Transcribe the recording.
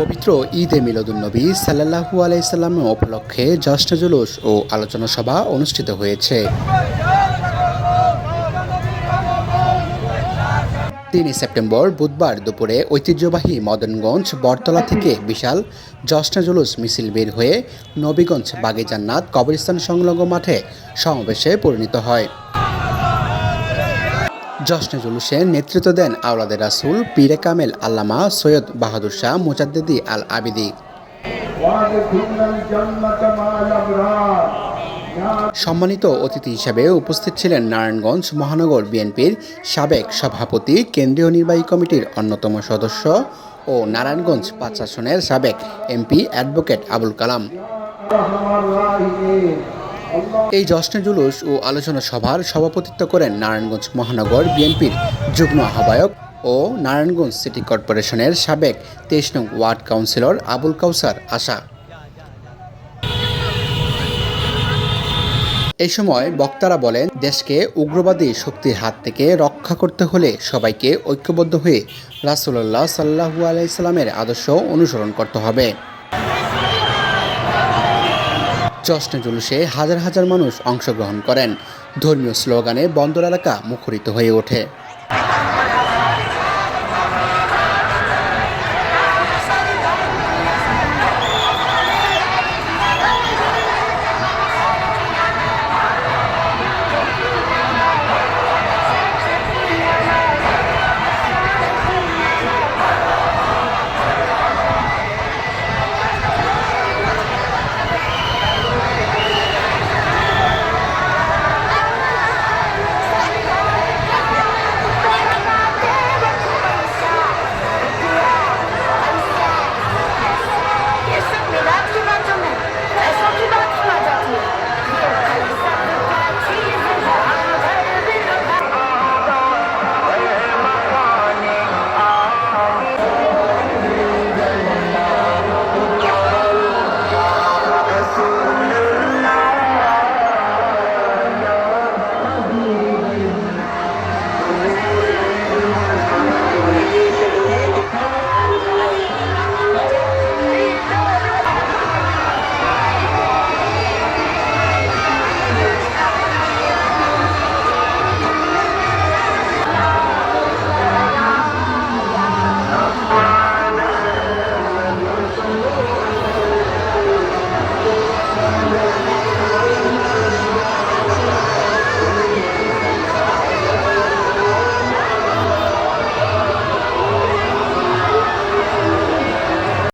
পবিত্র ঈদে মিলাদুন্নবী সাল্লাহু আলাইসাল্লাম উপলক্ষে জশ্ন জুলুস ও আলোচনা সভা অনুষ্ঠিত হয়েছে। তিনই সেপ্টেম্বর বুধবার দুপুরে ঐতিহ্যবাহী মদনগঞ্জ, বটতলা থেকে বিশাল জশ্ন জুলুস মিছিল বের হয়ে নবীগঞ্জ বাগে জান্নাত কবরস্থান সংলগ্ন মাঠে সমাবেশে পরিণত হয়। জশ্নে জুলুসের নেতৃত্ব দেন আওলাদে রাসুল, পীরে কামেল, আল্লামা সৈয়দ বাহাদুর শাহ মোজাদ্দেদি আল আবিদি সম্মানিত অতিথি হিসাবে উপস্থিত ছিলেন নারায়ণগঞ্জ মহানগর বিএনপির সাবেক সভাপতি, কেন্দ্রীয় নির্বাহী কমিটির অন্যতম সদস্য ও নারায়ণগঞ্জ পাঁচ আসনের সাবেক এমপি অ্যাডভোকেট আবুল কালাম। এই জশ্নে জুলুস ও আলোচনা সভার সভাপতিত্ব করেন নারায়ণগঞ্জ মহানগর বিএনপির যুগ্ম আহ্বায়ক ও নারায়ণগঞ্জ সিটি কর্পোরেশনের সাবেক তেইশ নং ওয়ার্ড কাউন্সিলর আবুল কাউসার আশা। এই সময় বক্তারা বলেন, দেশকে উগ্রবাদী শক্তির হাত থেকে রক্ষা করতে হলে সবাইকে ঐক্যবদ্ধ হয়ে রাসুল্লাহ সাল্লাহু আলাইসাল্লামের আদর্শ অনুসরণ করতে হবে। জশ্নে জুলুসে হাজার হাজার মানুষ অংশগ্রহণ করেন। ধর্মীয় স্লোগানে বন্দর এলাকা মুখরিত হয়ে ওঠে।